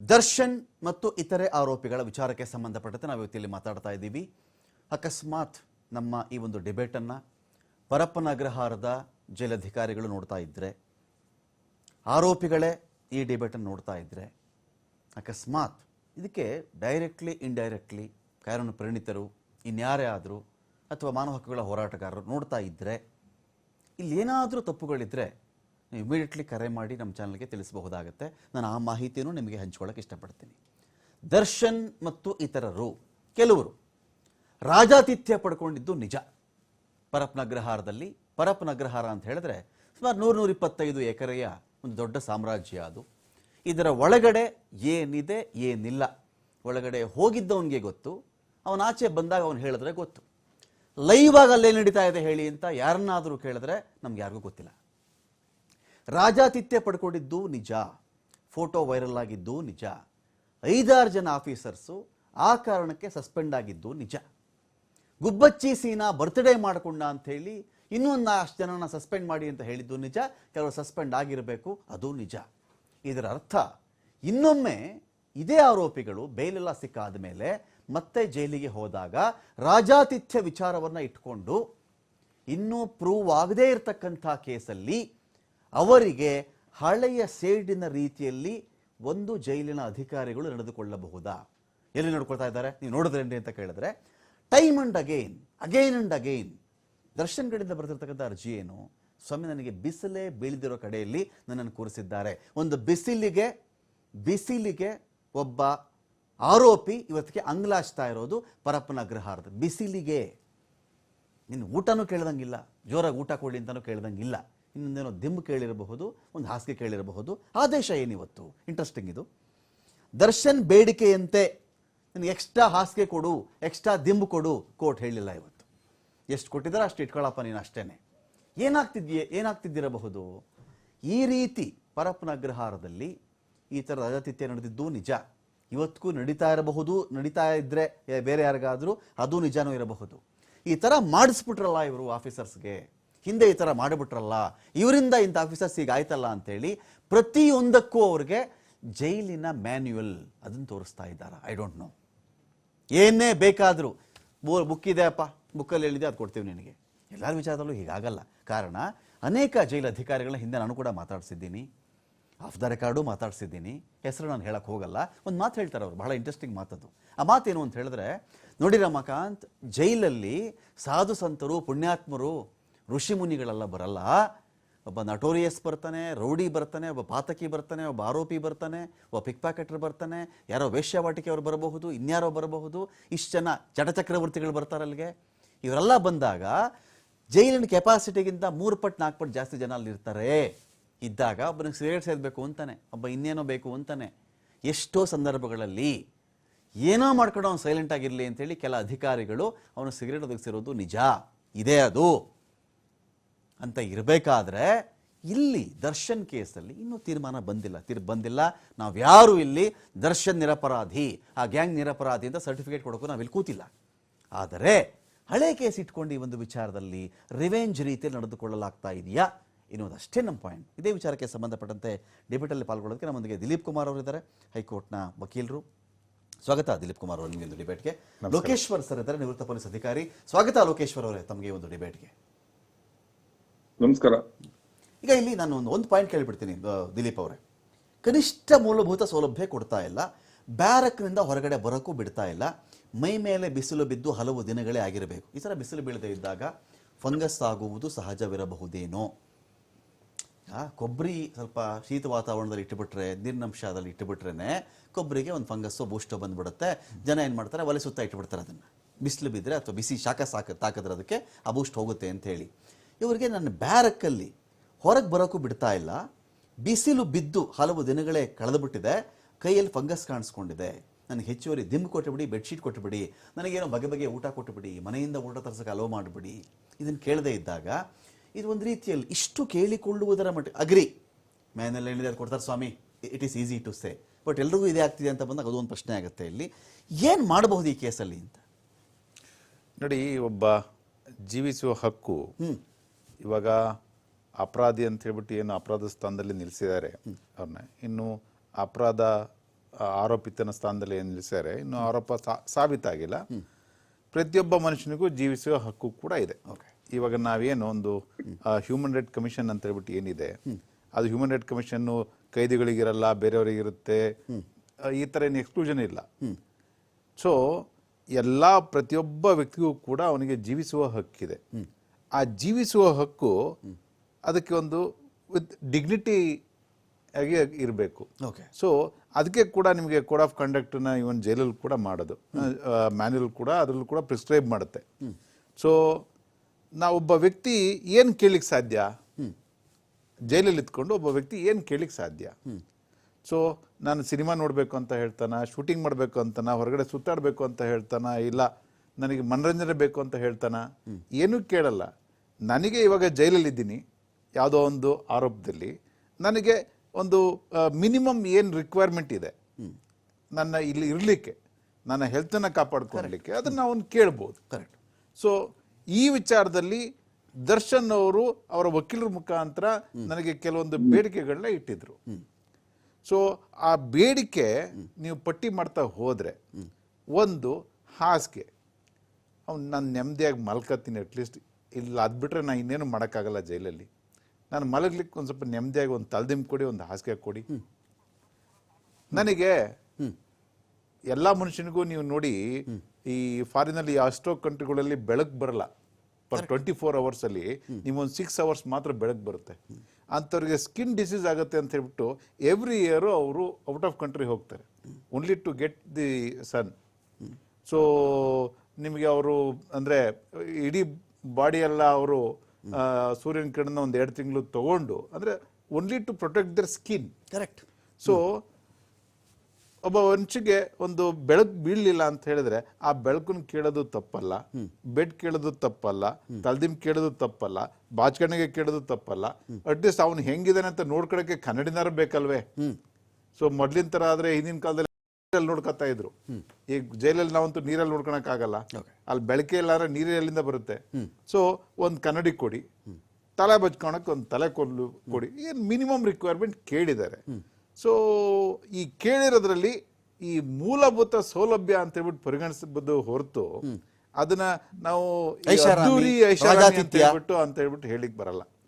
ದರ್ಶನ್ ಮತ್ತು ಇತರೆ ಆರೋಪಿಗಳ ವಿಚಾರಕ್ಕೆ ಸಂಬಂಧಪಟ್ಟಂತೆ ನಾವು ಇವತ್ತಿಲ್ಲಿ ಮಾತಾಡ್ತಾ ಇದ್ದೀವಿ. ಅಕಸ್ಮಾತ್ ನಮ್ಮ ಈ ಒಂದು ಡಿಬೇಟನ್ನು ಪರಪ್ಪನ ಅಗ್ರಹಾರದ ಜೈಲಧಿಕಾರಿಗಳು ನೋಡ್ತಾ ಇದ್ದರೆ ಆರೋಪಿಗಳೇ ಈ ಡಿಬೇಟನ್ನು ನೋಡ್ತಾ ಇದ್ದರೆ ಅಕಸ್ಮಾತ್ ಇದಕ್ಕೆ ಡೈರೆಕ್ಟ್ಲಿ ಇಂಡೈರೆಕ್ಟ್ಲಿ ಕಾನೂನು ಪರಿಣಿತರು, ಇನ್ಯಾರೇ ಆದರೂ ಅಥವಾ ಮಾನವ ಹಕ್ಕುಗಳ ಹೋರಾಟಗಾರರು ನೋಡ್ತಾ ಇದ್ದರೆ ಇಲ್ಲಿ ಏನಾದರೂ ತಪ್ಪುಗಳಿದ್ದರೆ ಇಮಿಡಿಯೇಟ್ಲಿ ಕರೆ ಮಾಡಿ ನಮ್ಮ ಚಾನಲ್ಗೆ ತಿಳಿಸಬಹುದಾಗುತ್ತೆ. ನಾನು ಆ ಮಾಹಿತಿಯನ್ನು ನಿಮಗೆ ಹಂಚ್ಕೊಳ್ಳೋಕೆ ಇಷ್ಟಪಡ್ತೀನಿ. ದರ್ಶನ್ ಮತ್ತು ಇತರರು, ಕೆಲವರು ರಾಜಾತಿಥ್ಯ ಪಡ್ಕೊಂಡಿದ್ದು ನಿಜ. ಪರಪ್ನಗ್ರಹಾರದಲ್ಲಿ, ಪರಪ್ನಗ್ರಹಾರ ಅಂತ ಹೇಳಿದ್ರೆ ಸುಮಾರು ನೂರ ನೂರ ಇಪ್ಪತ್ತೈದು ಎಕರೆಯ ಒಂದು ದೊಡ್ಡ ಸಾಮ್ರಾಜ್ಯ ಅದು. ಇದರ ಒಳಗಡೆ ಏನಿದೆ, ಏನಿಲ್ಲ. ಒಳಗಡೆ ಹೋಗಿದ್ದವನಿಗೆ ಗೊತ್ತು, ಅವನ ಆಚೆ ಬಂದಾಗ ಅವನು ಹೇಳಿದ್ರೆ ಗೊತ್ತು. ಲೈವ್ ಆಗಿ ಅಲ್ಲೇ ನಡೀತಾ ಇದೆ ಹೇಳಿ ಅಂತ ಯಾರನ್ನಾದರೂ ಕೇಳಿದ್ರೆ ನಮ್ಗೆ ಯಾರಿಗೂ ಗೊತ್ತಿಲ್ಲ. ರಾಜಾತಿಥ್ಯ ಪಡ್ಕೊಂಡಿದ್ದು ನಿಜ. ಫೋಟೋ ವೈರಲ್ ಆಗಿದ್ದು ನಿಜ. ಐದಾರು ಜನ ಆಫೀಸರ್ಸು ಆ ಕಾರಣಕ್ಕೆ ಸಸ್ಪೆಂಡ್ ಆಗಿದ್ದು ನಿಜ. ಗುಬ್ಬಚ್ಚಿ ಸೀನಾ ಬರ್ತ್ಡೇ ಮಾಡಿಕೊಂಡ ಅಂಥೇಳಿ ಇನ್ನೊಂದು ಅಷ್ಟು ಜನನ ಸಸ್ಪೆಂಡ್ ಮಾಡಿ ಅಂತ ಹೇಳಿದ್ದು ನಿಜ. ಕೆಲವರು ಸಸ್ಪೆಂಡ್ ಆಗಿರಬೇಕು, ಅದು ನಿಜ. ಇದರ ಅರ್ಥ, ಇನ್ನೊಮ್ಮೆ ಇದೇ ಆರೋಪಿಗಳು ಬೇಲೆಲ್ಲ ಸಿಕ್ಕಾದ ಮೇಲೆ ಮತ್ತೆ ಜೈಲಿಗೆ ಹೋದಾಗ ರಾಜಾತಿಥ್ಯ ವಿಚಾರವನ್ನು ಇಟ್ಕೊಂಡು ಇನ್ನೂ ಪ್ರೂವ್ ಆಗದೇ ಇರತಕ್ಕಂಥ ಕೇಸಲ್ಲಿ ಅವರಿಗೆ ಹಳೆಯ ಸೇಡಿನ ರೀತಿಯಲ್ಲಿ ಒಂದು ಜೈಲಿನ ಅಧಿಕಾರಿಗಳು ನಡೆದುಕೊಳ್ಳಬಹುದಾ? ಎಲ್ಲಿ ನೋಡ್ಕೊಳ್ತಾ ಇದ್ದಾರೆ? ನೀವು ನೋಡಿದ್ರೆ ಅಂತ ಕೇಳಿದ್ರೆ time and again again and again Darshan ಕಡೆಯಿಂದ ಬರ್ತಿರ್ತಕ್ಕಂಥ ಅರ್ಜಿ ಏನು? ಸ್ವಾಮಿ, ನನಗೆ ಬಿಸಿಲೇ ಬೀಳ್ದಿರೋ ಕಡೆಯಲ್ಲಿ ನನ್ನನ್ನು ಕೂರಿಸಿದ್ದಾರೆ. ಒಂದು ಬಿಸಿಲಿಗೆ ಬಿಸಿಲಿಗೆ ಒಬ್ಬ ಆರೋಪಿ ಇವತ್ತಿಗೆ ಅಂಗ್ಲಾಚ್ತಾ ಇರೋದು ಪರಪ್ಪನ ಅಗ್ರಹಾರದ ಬಿಸಿಲಿಗೆ. ನಿನ್ನ ಊಟನೂ ಕೇಳ್ದಂಗಿಲ್ಲ. ಜೋರಾಗಿ ಊಟ ಕೊಡಿ ಅಂತಲೂ ಕೇಳ್ದಂಗಿಲ್ಲ. ಇನ್ನೊಂದೇನೋ ದಿಂಬು ಕೇಳಿರಬಹುದು, ಒಂದು ಹಾಸಿಗೆ ಕೇಳಿರಬಹುದು. ಆದೇಶ ಏನಿವತ್ತು? ಇಂಟ್ರೆಸ್ಟಿಂಗ್ ಇದು. ದರ್ಶನ್ ಬೇಡಿಕೆಯಂತೆ ನನಗೆ ಎಕ್ಸ್ಟ್ರಾ ಹಾಸಿಗೆ ಕೊಡು ಎಕ್ಸ್ಟ್ರಾ ದಿಂಬು ಕೊಡು, ಕೋರ್ಟ್ ಹೇಳಿಲ್ಲ ಇವತ್ತು. ಎಷ್ಟು ಕೊಟ್ಟಿದ್ದಾರೆ ಅಷ್ಟು ಇಟ್ಕೊಳ್ಳಪ್ಪ ನೀನು ಅಷ್ಟೇ ಏನಾಗ್ತಿದ್ಯೆ, ಏನಾಗ್ತಿದ್ದಿರಬಹುದು? ಈ ರೀತಿ ಪರಪ್ಪನ ಅಗ್ರಹಾರದಲ್ಲಿ ಈ ಥರ ರಜಾತಿಥ್ಯ ನಡೆದಿದ್ದು ನಿಜ. ಇವತ್ತಿಗೂ ನಡೀತಾ ಇರಬಹುದು, ನಡೀತಾ ಇದ್ರೆ ಬೇರೆ ಯಾರಿಗಾದರೂ ಅದು ನಿಜನೂ ಇರಬಹುದು. ಈ ಥರ ಮಾಡಿಸ್ಬಿಟ್ರಲ್ಲ ಇವರು ಆಫೀಸರ್ಸ್ಗೆ ಹಿಂದೆ ಈ ಥರ ಮಾಡಿಬಿಟ್ರಲ್ಲ, ಇವರಿಂದ ಇಂಥ ಆಫೀಸರ್ಸ್ ಈಗ ಆಯ್ತಲ್ಲ ಅಂತೇಳಿ ಪ್ರತಿಯೊಂದಕ್ಕೂ ಅವ್ರಿಗೆ ಜೈಲಿನ ಮ್ಯಾನ್ಯುಯಲ್ ಅದನ್ನು ತೋರಿಸ್ತಾ ಇದ್ದಾರೆ. ಐ ಡೋಂಟ್ ನೋ ಏನೇ ಬೇಕಾದರೂ. ಬುಕ್ ಇದೆ ಅಪ್ಪ. ಬುಕ್ಕಲ್ಲಿ ಹೇಳಿದೆ, ಅದು ಕೊಡ್ತೀವಿ ನಿನಗೆ. ಎಲ್ಲರ ವಿಚಾರದಲ್ಲೂ ಹೀಗಾಗಲ್ಲ. ಕಾರಣ, ಅನೇಕ ಜೈಲ್ ಅಧಿಕಾರಿಗಳನ್ನ ಹಿಂದೆ ನಾನು ಕೂಡ ಮಾತಾಡಿಸಿದ್ದೀನಿ. ಆಫ್ ದ ರೆಕಾರ್ಡು ಮಾತಾಡಿಸಿದ್ದೀನಿ. ಹೆಸರು ನಾನು ಹೇಳಕ್ಕೆ ಹೋಗಲ್ಲ. ಒಂದು ಮಾತು ಹೇಳ್ತಾರೆ ಅವರು. ಬಹಳ ಇಂಟ್ರೆಸ್ಟಿಂಗ್ ಮಾತದು ಆ ಮಾತೇನು ಅಂತ ಹೇಳಿದ್ರೆ ನೋಡಿ ರಮಾಕಾಂತ್ ಜೈಲಲ್ಲಿ ಸಾಧು ಸಂತರು, ಪುಣ್ಯಾತ್ಮರು ಋಷಿ ಮುನಿಗಳೆಲ್ಲ ಬರಲ್ಲ. ಒಬ್ಬ ನಟೋರಿಯಸ್ ಬರ್ತಾನೆ, ರೌಡಿ ಬರ್ತಾನೆ, ಒಬ್ಬ ಪಾತಕಿ ಬರ್ತಾನೆ, ಒಬ್ಬ ಆರೋಪಿ ಬರ್ತಾನೆ, ಒಬ್ಬ ಪಿಕ್ ಪ್ಯಾಕೆಟ್ರ್ ಬರ್ತಾನೆ. ಯಾರೋ ವೇಶ್ಯವಾಟಿಕೆಯವರು ಬರಬಹುದು, ಇನ್ಯಾರೋ ಬರಬಹುದು. ಇಷ್ಟು ಜನ ಚಟಚಕ್ರವರ್ತಿಗಳು ಬರ್ತಾರೆ ಅಲ್ಲಿಗೆ. ಇವರೆಲ್ಲ ಬಂದಾಗ ಜೈಲಿನ ಕೆಪಾಸಿಟಿಗಿಂತ ಮೂರು ಪಟ್ಟು ನಾಲ್ಕು ಪಟ್ಟು ಜಾಸ್ತಿ ಜನ ಅಲ್ಲಿರ್ತಾರೆ ಇದ್ದಾಗ ಒಬ್ಬನಿಗೆ ಸಿಗರೇಟ್ ಸೇದಬೇಕು ಅಂತಾನೆ, ಒಬ್ಬ ಇನ್ನೇನೋ ಬೇಕು ಅಂತಾನೆ. ಎಷ್ಟೋ ಸಂದರ್ಭಗಳಲ್ಲಿ ಏನೋ ಮಾಡ್ಕೊಂಡು ಅವನು ಸೈಲೆಂಟ್ ಆಗಿರಲಿ ಅಂತೇಳಿ ಕೆಲ ಅಧಿಕಾರಿಗಳು ಅವನು ಸಿಗರೇಟ್ ಒದಗಿಸಿರೋದು ನಿಜ. ಇದೆ ಅದು. ಅಂತ ಇರಬೇಕಾದ್ರೆ ಇಲ್ಲಿ ದರ್ಶನ್ ಕೇಸಲ್ಲಿ ಇನ್ನೂ ತೀರ್ಮಾನ ಬಂದಿಲ್ಲ. ತೀರ್ ಬಂದಿಲ್ಲ. ನಾವು ಯಾರು ಇಲ್ಲಿ? ದರ್ಶನ್ ನಿರಪರಾಧಿ. ಆ ಗ್ಯಾಂಗ್ ನಿರಪರಾಧಿ ಅಂತ ಸರ್ಟಿಫಿಕೇಟ್ ಕೊಡೋಕ್ಕೂ ನಾವಿಲ್ಲಿ ಕೂತಿಲ್ಲ. ಆದರೆ ಹಳೆ ಕೇಸ್ ಇಟ್ಕೊಂಡು ಈ ಒಂದು ವಿಚಾರದಲ್ಲಿ ರಿವೆಂಜ್ ರೀತಿಯಲ್ಲಿ ನಡೆದುಕೊಳ್ಳಲಾಗ್ತಾ ಇದೆಯಾ ಎನ್ನುವುದಷ್ಟೇ ನಮ್ಮ ಪಾಯಿಂಟ್ ಇದೇ ವಿಚಾರಕ್ಕೆ ಸಂಬಂಧಪಟ್ಟಂತೆ ಡಿಬೇಟಲ್ಲಿ ಪಾಲ್ಗೊಳ್ಳೋದಕ್ಕೆ ನಮ್ಮೊಂದಿಗೆ ದಿಲೀಪ್ ಕುಮಾರ್ ಅವರಿದ್ದಾರೆ ಹೈಕೋರ್ಟ್ನ ವಕೀಲರು. ಸ್ವಾಗತ ದಿಲೀಪ್ ಕುಮಾರ್ ಅವರು ನಿಮಗೆ ಒಂದು ಡಿಬೇಟ್ಗೆ ಲೋಕೇಶ್ವರ್ ಸರ್ ಇದ್ದಾರೆ ನಿವೃತ್ತ ಪೊಲೀಸ್ ಅಧಿಕಾರಿ. ಸ್ವಾಗತ ಲೋಕೇಶ್ವರ್ ಅವರೇ ತಮಗೆ ಒಂದು ಡಿಬೇಟ್ಗೆ ನಮಸ್ಕಾರ. ಈಗ ಇಲ್ಲಿ ನಾನು ಒಂದು ಒಂದು ಪಾಯಿಂಟ್ ಕೇಳಿಬಿಡ್ತೀನಿ ದಿಲೀಪ್ ಅವರೇ. ಕನಿಷ್ಠ ಮೂಲಭೂತ ಸೌಲಭ್ಯ ಕೊಡ್ತಾ ಇಲ್ಲ, ಬ್ಯಾರಕ್ನಿಂದ ಹೊರಗಡೆ ಬರೋಕ್ಕೂ ಬಿಡ್ತಾ ಇಲ್ಲ, ಮೈ ಮೇಲೆ ಬಿಸಿಲು ಬಿದ್ದು ಹಲವು ದಿನಗಳೇ ಆಗಿರಬೇಕು. ಈ ಥರ ಬಿಸಿಲು ಬೀಳದೇ ಇದ್ದಾಗ ಫಂಗಸ್ ಆಗುವುದು ಸಹಜವಿರಬಹುದೇನೋ? ಕೊಬ್ಬರಿ ಸ್ವಲ್ಪ ಶೀತ ವಾತಾವರಣದಲ್ಲಿ ಇಟ್ಟುಬಿಟ್ರೆ ನೀರಿನಂಶದಲ್ಲಿ ಇಟ್ಟುಬಿಟ್ರೆ ಕೊಬ್ಬರಿಗೆ ಒಂದು ಫಂಗಸ್ಸು, ಬೂಸ್ಟೋ ಬಂದುಬಿಡುತ್ತೆ. ಜನ ಏನು ಮಾಡ್ತಾರೆ? ಒಲೆ ಸುತ್ತ ಇಟ್ಬಿಡ್ತಾರೆ ಅದನ್ನು. ಬಿಸಿಲು ಬಿದ್ದರೆ ಅಥವಾ ಬಿಸಿ ಶಾಖ ಸಾಕ ತಾಕಿದ್ರೆ ಅದಕ್ಕೆ ಆ ಬೂಸ್ಟ್ ಹೋಗುತ್ತೆ ಅಂತ ಹೇಳಿ. ಇವರಿಗೆ ನನ್ನ ಬ್ಯಾರಕ್ಕಲ್ಲಿ ಹೊರಗೆ ಬರೋಕ್ಕೂ ಬಿಡ್ತಾ ಇಲ್ಲ. ಬಿಸಿಲು ಬಿದ್ದು ಹಲವು ದಿನಗಳೇ ಕಳೆದುಬಿಟ್ಟಿದೆ. ಕೈಯಲ್ಲಿ ಫಂಗಸ್ ಕಾಣಿಸ್ಕೊಂಡಿದೆ. ನನಗೆ ಹೆಚ್ಚುವರಿ ದಿಂಬು ಕೊಟ್ಟುಬಿಡಿ ಬೆಡ್ಶೀಟ್ ಕೊಟ್ಟುಬಿಡಿ ನನಗೇನೋ ಬಗೆ ಬಗೆ ಊಟ ಕೊಟ್ಟುಬಿಡಿ ಮನೆಯಿಂದ ಊಟ ತರಿಸೋಕೆ ಅಲೋ ಮಾಡಿಬಿಡಿ. ಇದನ್ನು ಕೇಳದೇ ಇದ್ದಾಗ ಇದು ಒಂದು ರೀತಿಯಲ್ಲಿ ಇಷ್ಟು ಕೇಳಿಕೊಳ್ಳುವುದರ ಮಟ್ಟ ಅಗ್ರಿ. ಮ್ಯಾನೆಲ್ಲ ಹೇಳಿದ್ರೆ ಕೊಡ್ತಾರೆ ಸ್ವಾಮಿ it is easy to say but ಎಲ್ರಿಗೂ ಇದೇ ಆಗ್ತಿದೆ ಅಂತ ಬಂದಾಗ ಅದೊಂದು ಪ್ರಶ್ನೆ ಆಗುತ್ತೆ ಇಲ್ಲಿ. ಏನು ಮಾಡಬಹುದು ಈ ಕೇಸಲ್ಲಿ ಅಂತ? ನೋಡಿ ಒಬ್ಬ ಜೀವಿಸುವ ಹಕ್ಕು. ಇವಾಗ ಅಪರಾಧಿ ಅಂತ ಹೇಳ್ಬಿಟ್ಟು ಏನು ಅಪರಾಧ ಸ್ಥಾನದಲ್ಲಿ ನಿಲ್ಲಿಸಿದ್ದಾರೆ ಅವ್ರನ್ನ. ಇನ್ನು ಅಪರಾಧ ಆರೋಪಿತನ ಸ್ಥಾನದಲ್ಲಿ ಏನು ನಿಲ್ಲಿಸಿದ್ದಾರೆ ಇನ್ನು ಆರೋಪ ಸಾಬೀತಾಗಿಲ್ಲ. ಪ್ರತಿಯೊಬ್ಬ ಮನುಷ್ಯನಿಗೂ ಜೀವಿಸುವ ಹಕ್ಕು ಕೂಡ ಇದೆ. ಇವಾಗ ನಾವೇನು ಒಂದು ಹ್ಯೂಮನ್ ರೈಟ್ ಕಮಿಷನ್ ಅಂತ ಹೇಳ್ಬಿಟ್ಟು ಏನಿದೆ ಅದು ಹ್ಯೂಮನ್ ರೈಟ್ ಕಮಿಷನ್ನು ಕೈದಿಗಳಿಗಿರಲ್ಲ ಬೇರೆಯವರಿಗಿರುತ್ತೆ ಈ ಥರ ಏನು ಎಕ್ಸ್ಕ್ಲೂಷನ್ ಇಲ್ಲ. ಸೊ ಎಲ್ಲ ಪ್ರತಿಯೊಬ್ಬ ವ್ಯಕ್ತಿಗೂ ಕೂಡ ಅವನಿಗೆ ಜೀವಿಸುವ ಹಕ್ಕಿದೆ. ಆ ಜೀವಿಸುವ ಹಕ್ಕು ಅದಕ್ಕೆ ಒಂದು ವಿತ್ ಡಿಗ್ನಿಟಿ ಆಗಿ ಇರಬೇಕು. ಓಕೆ ಸೊ ಅದಕ್ಕೆ ಕೂಡ ನಿಮಗೆ ಕೋಡ್ ಆಫ್ ಕಂಡಕ್ಟ್ನ ಇವನ್ ಜೈಲಲ್ಲಿ ಕೂಡ ಮಾಡೋದು. ಮ್ಯಾನ್ಯಲ್ ಕೂಡ ಅದರಲ್ಲೂ ಕೂಡ ಪ್ರಿಸ್ಕ್ರೈಬ್ ಮಾಡುತ್ತೆ. ಸೊ ನಾ ಒಬ್ಬ ವ್ಯಕ್ತಿ ಏನು ಕೇಳಲಿಕ್ಕೆ ಸಾಧ್ಯ? ಜೈಲಲ್ಲಿ ಇದ್ಕೊಂಡು ಒಬ್ಬ ವ್ಯಕ್ತಿ ಏನು ಕೇಳಲಿಕ್ಕೆ ಸಾಧ್ಯ? ಸೊ ನಾನು ಸಿನಿಮಾ ನೋಡಬೇಕು ಅಂತ ಹೇಳ್ತಾನ ಶೂಟಿಂಗ್ ಮಾಡಬೇಕು ಅಂತನ ಹೊರಗಡೆ ಸುತ್ತಾಡಬೇಕು ಅಂತ ಹೇಳ್ತಾನ ಇಲ್ಲ. ನನಗೆ ಮನರಂಜನೆ ಬೇಕು ಅಂತ ಹೇಳ್ತಾನ. ಏನೂ ಕೇಳಲ್ಲ. ನನಗೆ ಇವಾಗ ಜೈಲಲ್ಲಿದ್ದೀನಿ. ಯಾವುದೋ ಒಂದು ಆರೋಪದಲ್ಲಿ. ನನಗೆ ಒಂದು ಮಿನಿಮಮ್ ಏನು ರಿಕ್ವೈರ್ಮೆಂಟ್ ಇದೆ. ನನ್ನ ಇಲ್ಲಿ ಇರಲಿಕ್ಕೆ ನನ್ನ ಹೆಲ್ತನ್ನು ಕಾಪಾಡ್ಕೊಳ್ಲಿಕ್ಕೆ ಅದನ್ನು ಅವನು ಕೇಳ್ಬೋದು. ಕರೆಕ್ಟ್ ಸೊ ಈ ವಿಚಾರದಲ್ಲಿ ದರ್ಶನ್ ಅವರು ಅವರ ವಕೀಲರ ಮುಖಾಂತರ ನನಗೆ ಕೆಲವೊಂದು ಬೇಡಿಕೆಗಳನ್ನ ಇಟ್ಟಿದ್ರು. ಸೊ ಆ ಬೇಡಿಕೆ ನೀವು ಪಟ್ಟಿ ಮಾಡ್ತಾ ಹೋದರೆ ಒಂದು ಹಾಸಿಗೆ. ಅವ್ನು ನಾನು ನೆಮ್ಮದಿಯಾಗಿ ಮಲ್ಕತ್ತೀನಿ ಅಟ್ಲೀಸ್ಟ್ ಇಲ್ಲ ಅದು ಬಿಟ್ರೆ ನಾನು ಇನ್ನೇನು ಮಾಡೋಕ್ಕಾಗಲ್ಲ ಜೈಲಲ್ಲಿ. ನಾನು ಮಲಗ್ಲಿಕ್ಕೆ ಒಂದು ಸ್ವಲ್ಪ ನೆಮ್ಮದಿಯಾಗಿ ಒಂದು ತಲೆದಿಂಬು ಕೊಡಿ ಒಂದು ಹಾಸಿಗೆ ಕೊಡಿ. ನನಗೆ ಎಲ್ಲ ಮನುಷ್ಯನಿಗೂ ನೀವು ನೋಡಿ ಈ ಫಾರಿನಲ್ಲಿ ಅಷ್ಟೋ ಕಂಟ್ರಿಗಳಲ್ಲಿ ಬೆಳಕು ಬರಲ್ಲ. ಪರ್ ಟ್ವೆಂಟಿ ಫೋರ್ ಅವರ್ಸಲ್ಲಿ ನಿಮ್ಮೊಂದು ಸಿಕ್ಸ್ ಅವರ್ಸ್ ಮಾತ್ರ ಬೆಳಕು ಬರುತ್ತೆ. ಅಂಥವ್ರಿಗೆ ಸ್ಕಿನ್ ಡಿಸೀಸ್ ಆಗುತ್ತೆ ಅಂತ ಹೇಳ್ಬಿಟ್ಟು ಎವ್ರಿ ಇಯರು ಅವರು ಔಟ್ ಆಫ್ ಕಂಟ್ರಿ ಹೋಗ್ತಾರೆ. Only to get the sun so ನಿಮಗೆ ಅವರು ಅಂದರೆ ಇಡೀ ಬಾಡಿ ಎಲ್ಲ ಅವರು ಸೂರ್ಯನ ಕಿರಣ ಒಂದು ಎರಡು ತಿಂಗಳು ತಗೊಂಡು ಅಂದರೆ only to protect their skin correct so ಒಬ್ಬ ಮನುಷ್ಯಗೆ ಒಂದು ಬೆಳಕು ಬೀಳಲಿಲ್ಲ ಅಂತ ಹೇಳಿದ್ರೆ ಆ ಬೆಳಕನ್ನು ಕೇಳೋದು ತಪ್ಪಲ್ಲ ಬೆಡ್ ಕೇಳೋದು ತಪ್ಪಲ್ಲ ತಲ್ದಿಮ್ ಕೇಳೋದು ತಪ್ಪಲ್ಲ ಬಾಚ್ಕಣೆಗೆ ಕೇಳೋದು ತಪ್ಪಲ್ಲ. ಅಟ್ಲೀಸ್ಟ್ ಅವನು ಹೆಂಗಿದಾನೆ ಅಂತ ನೋಡ್ಕೊಳಕ್ಕೆ ಕನ್ನಡಿನಾರ ಬೇಕಲ್ವೇ? ಸೊ ಮೊದ್ಲಿನ ತರ ಆದ್ರೆ ಹಿಂದಿನ ಕಾಲದಲ್ಲಿ ನೋಡ್ಕೊತಾ ಇದ್ರು. ಈಗ ಜೈಲಲ್ಲಿ ನಾವಂತೂ ನೀರಲ್ಲಿ ನೋಡ್ಕೊಳಕ್ ಆಗಲ್ಲ ಅಲ್ಲಿ ಬೆಳಕೆ ಇಲ್ಲಾರ ನೀರು ಎಲ್ಲಿಂದ ಬರುತ್ತೆ ಸೊ ಒಂದ್ ಕನ್ನಡಿ ಕೊಡಿ. ತಲೆ ಬಚ್ಕೊಳಕ್ ಒಂದ್ ತಲೆ ಕೊಲ್ಲು ಕೊಡಿ. ಏನ್ ಮಿನಿಮಮ್ ರಿಕ್ವೈರ್ಮೆಂಟ್ ಕೇಳಿದ್ದಾರೆ. ಸೊ ಈ ಕೇಳಿರೋದ್ರಲ್ಲಿ ಈ ಮೂಲಭೂತ ಸೌಲಭ್ಯ ಅಂತ ಹೇಳ್ಬಿಟ್ಟು ಪರಿಗಣಿಸಬಹುದು ಹೊರತು ಅದನ್ನ ನಾವು ಈ ಅದ್ದೂರಿ ಐಷಾರಾಮಿ ಅಂತ. ಹೇಳ್ಬಿಟ್ಟು ಅಂತ ಹೇಳ್ಬಿಟ್ಟು ಹೇಳಿಕ್ ಬರಲ್ಲ.